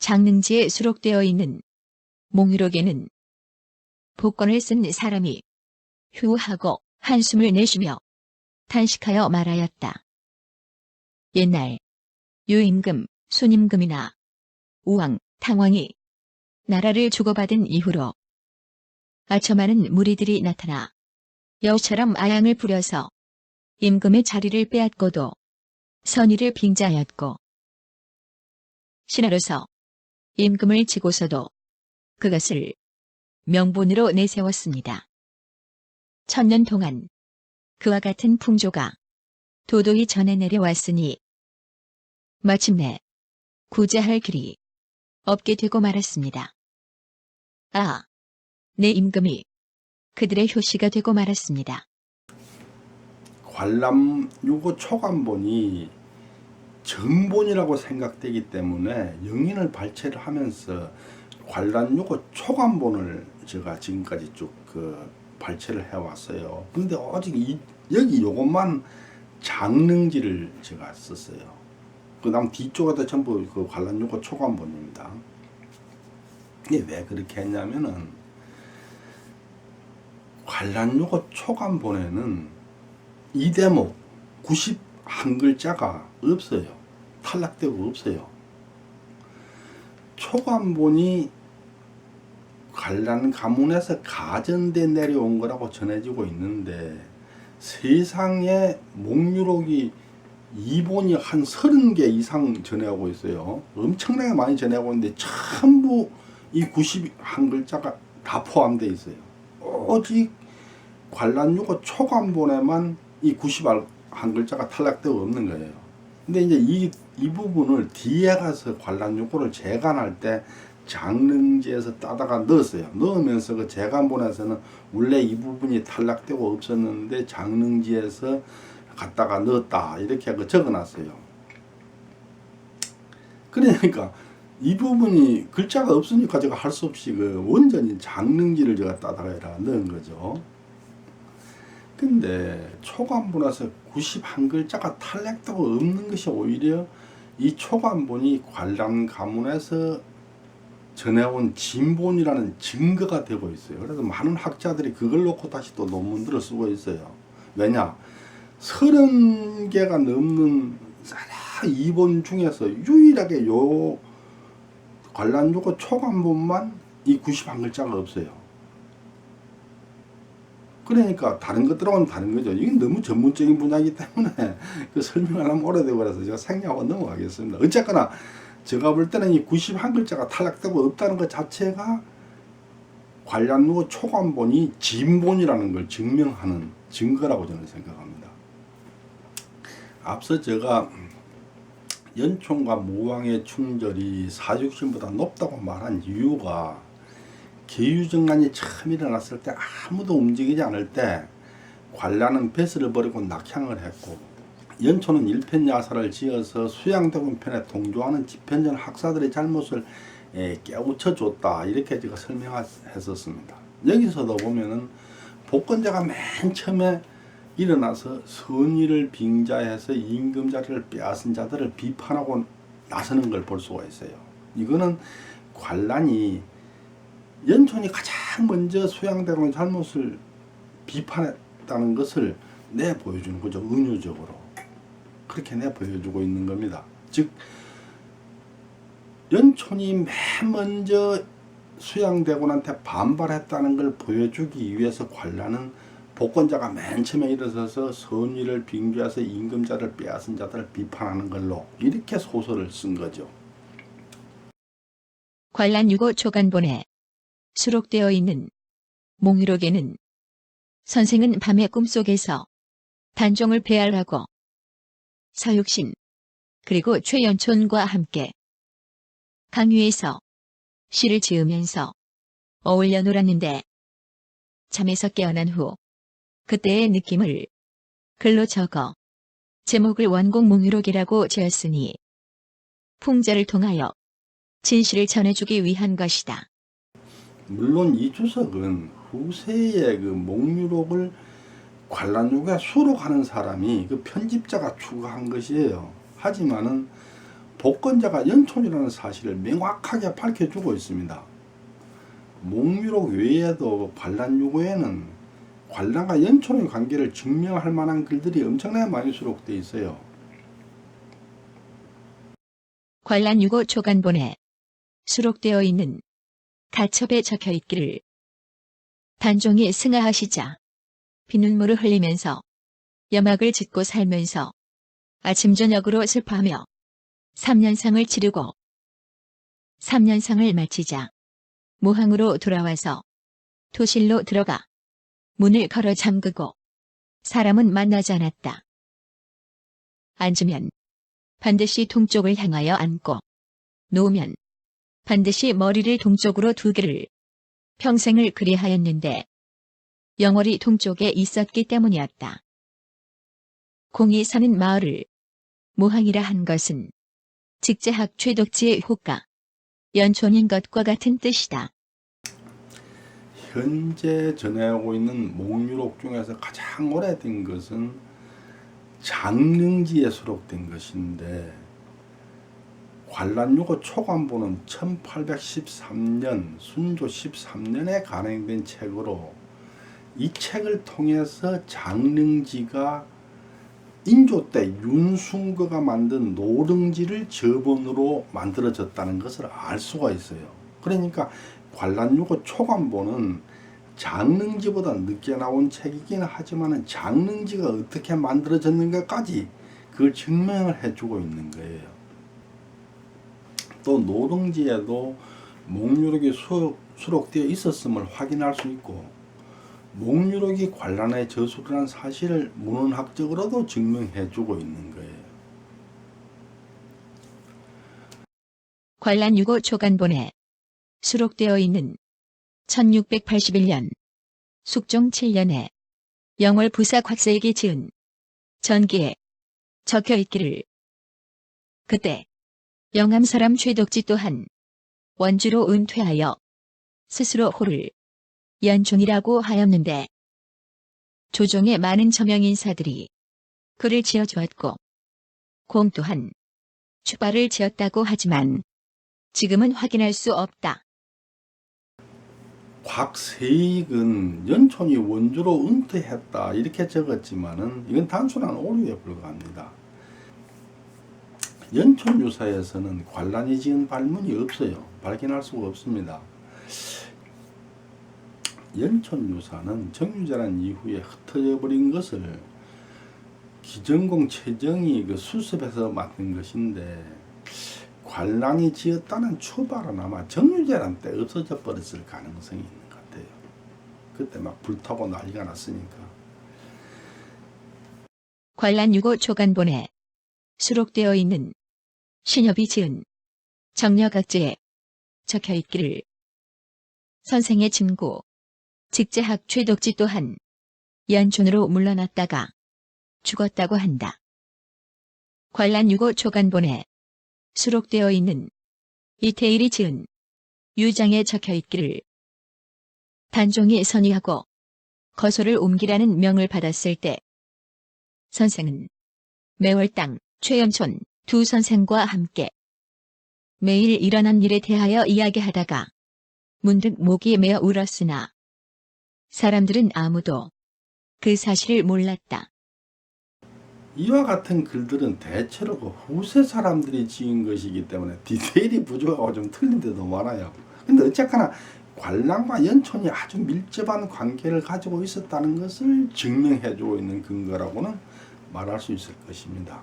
장능지에 수록되어 있는 몽유록에는 복권을 쓴 사람이 휴하고 한숨을 내쉬며 탄식하여 말하였다. 옛날 유임금, 순임금이나 우왕, 탕왕이 나라를 주고받은 이후로 아처많은 무리들이 나타나 여우처럼 아양을 부려서 임금의 자리를 빼앗고도 선의를 빙자하였고 신하로서 임금을 지고서도 그것을 명분으로 내세웠습니다. 천년 동안 그와 같은 풍조가 도도히 전해 내려왔으니 마침내 구제할 길이 없게 되고 말았습니다. 아, 내 임금이 그들의 효시가 되고 말았습니다. 관람 요거 초간본이 정본이라고 생각되기 때문에 영인을 발췌를 하면서 관람 요거 초간본을 제가 지금까지 쭉 그 발췌를 해왔어요. 근데 아직 이, 여기 요것만 장능지를 제가 썼어요. 그 다음 뒤쪽에도 전부 그 관람 요거 초간본입니다. 이게 왜 그렇게 했냐면은 관람 요거 초간본에는 이 대목 91글자가 없어요. 탈락되고 없어요. 초관본이 관란 가문에서 가전돼 내려온 거라고 전해지고 있는데 세상에 목유록이 이본이 한 30개 이상 전해오고 있어요. 엄청나게 많이 전해오고 있는데 전부 이 91 글자가 다 포함되어 있어요. 오직 관란유고 초관본에만 이 91 글자가 탈락되고 없는 거예요. 근데 이제 이, 이 부분을 뒤에 가서 관란유고를 재간할 때 장릉지에서 따다가 넣었어요. 넣으면서 그 재간본에서는 원래 이 부분이 탈락되고 없었는데 장릉지에서 갖다가 넣었다. 이렇게 그 적어놨어요. 그러니까 이 부분이 글자가 없으니까 제가 할 수 없이 그 원전인 장릉지를 제가 따다가 넣은 거죠. 근데 초관본에서 91글자가 탈락되고 없는 것이 오히려 이 초관본이 관람 가문에서 전해온 진본이라는 증거가 되고 있어요. 그래서 많은 학자들이 그걸 놓고 다시 또 논문들을 쓰고 있어요. 왜냐? 30개가 넘는 이본 중에서 유일하게 요 관람요고 초관본만 이 91글자가 없어요. 그러니까 다른 것들하고는 다른 거죠. 이게 너무 전문적인 분야이기 때문에 그 설명하려면 오래되고 그래서 제가 생략하고 넘어가겠습니다. 어쨌거나 제가 볼 때는 이 91글자가 탈락되고 없다는 것 자체가 관련후 초관본이 진본이라는 걸 증명하는 증거라고 저는 생각합니다. 앞서 제가 연총과 무왕의 충절이 사육신보다 높다고 말한 이유가 계유정난이 처음 일어났을 때 아무도 움직이지 않을 때 관라는 배설을 버리고 낙향을 했고 연초는 일편야사를 지어서 수양대군 편에 동조하는 집현전 학사들의 잘못을 예, 깨우쳐 줬다 이렇게 제가 설명했었습니다. 여기서도 보면은 복권자가 맨 처음에 일어나서 선의를 빙자해서 임금 자리를 빼앗은 자들을 비판하고 나서는 걸 볼 수가 있어요. 이거는 관란이 연촌이 가장 먼저 소양대군의 잘못을 비판했다는 것을 내 보여주는 거죠. 은유적으로. 그렇게 내 보여주고 있는 겁니다. 즉 연촌이 맨 먼저 수양대군한테 반발했다는 걸 보여주기 위해서 관란은 복권자가 맨 처음에 일어서서 선의를 빙자해서 임금자를 빼앗은 자들을 비판하는 걸로 이렇게 소설을 쓴 거죠. 관란 유고 초간본에 수록되어 있는 몽유록에는 선생은 밤의 꿈속에서 단종을 배알하고 서육신 그리고 최연촌과 함께 강유에서 시를 지으면서 어울려 놀았는데 잠에서 깨어난 후 그때의 느낌을 글로 적어 제목을 원곡 몽유록이라고 지었으니 풍자를 통하여 진실을 전해주기 위한 것이다. 물론 이 주석은 후세의 그 목유록을 관람록에 수록하는 사람이 그 편집자가 추가한 것이에요. 하지만은 복권자가 연촌이라는 사실을 명확하게 밝혀주고 있습니다. 목유록 외에도 관란 유고에는 관란과 연촌의 관계를 증명할 만한 글들이 엄청나게 많이 수록되어 있어요. 관란 유고 초간본에 수록되어 있는 가첩에 적혀 있기를 단종이 승하하시자 피눈물을 흘리면서 염악을 짓고 살면서 아침 저녁으로 슬퍼하며 3년상을 치르고 3년상을 마치자 모항으로 돌아와서 도실로 들어가 문을 걸어 잠그고 사람은 만나지 않았다. 앉으면 반드시 동쪽을 향하여 앉고 놓으면 반드시 머리를 동쪽으로 두기를 평생을 그리하였는데 영월이 동쪽에 있었기 때문이었다. 공이 사는 마을을 모항이라 한 것은 직제학 최독지의 효과, 연촌인 것과 같은 뜻이다. 현재 전해오고 있는 목유록 중에서 가장 오래된 것은 장릉지에 수록된 것인데 관란유고 초관보는 1813년 순조 13년에 간행된 책으로 이 책을 통해서 장릉지가 인조 때 윤순거가 만든 노릉지를 저번으로 만들어졌다는 것을 알 수가 있어요. 그러니까 관란유고 초관보는 장릉지보다 늦게 나온 책이긴 하지만 장릉지가 어떻게 만들어졌는가까지 그걸 증명을 해주고 있는 거예요. 또 노릉지에도 목유록이 수, 수록되어 있었음을 확인할 수 있고 목유록이 관란의 저술이라는 사실을 문헌학적으로도 증명해주고 있는 거예요. 관란 유고 초간본에 수록되어 있는 1681년 숙종 7년에 영월 부사 곽세에게 지은 전기에 적혀 있기를 그때 영암 사람 최덕지 또한 원주로 은퇴하여 스스로 호를 연촌이라고 하였는데 조정의 많은 저명 인사들이 그를 지어주었고 공 또한 추발을 지었다고 하지만 지금은 확인할 수 없다. 곽세익은 연촌이 원주로 은퇴했다 이렇게 적었지만은 이건 단순한 오류에 불과합니다. 연촌 유사에서는 관란이 지은 발문이 없어요. 발견할 수가 없습니다. 연촌 유사는 정유재란 이후에 흩어져 버린 것을 기정공 최정이 그 수습해서 만든 것인데 관란이 지었다는 추발은 아마 정유재란 때 없어져 버렸을 가능성이 있는 것 같아요. 그때 막 불타고 난리가 났으니까. 관란 유고 초간본에 수록되어 있는 신협이 지은 정려각제에 적혀 있기를 선생의 친구 직제학 최덕지 또한 연촌으로 물러났다가 죽었다고 한다. 관란 유고 초간본에 수록되어 있는 이태일이 지은 유장에 적혀 있기를 단종이 선의하고 거소를 옮기라는 명을 받았을 때 선생은 매월당 최연촌 두 선생과 함께 매일 일어난 일에 대하여 이야기하다가 문득 목이 메어 울었으나 사람들은 아무도 그 사실을 몰랐다. 이와 같은 글들은 대체로 그 후세 사람들이 지은 것이기 때문에 디테일이 부족하고 좀 틀린 데도 많아요. 근데 어쨌거나 관람과 연촌이 아주 밀접한 관계를 가지고 있었다는 것을 증명해주고 있는 근거라고는 말할 수 있을 것입니다.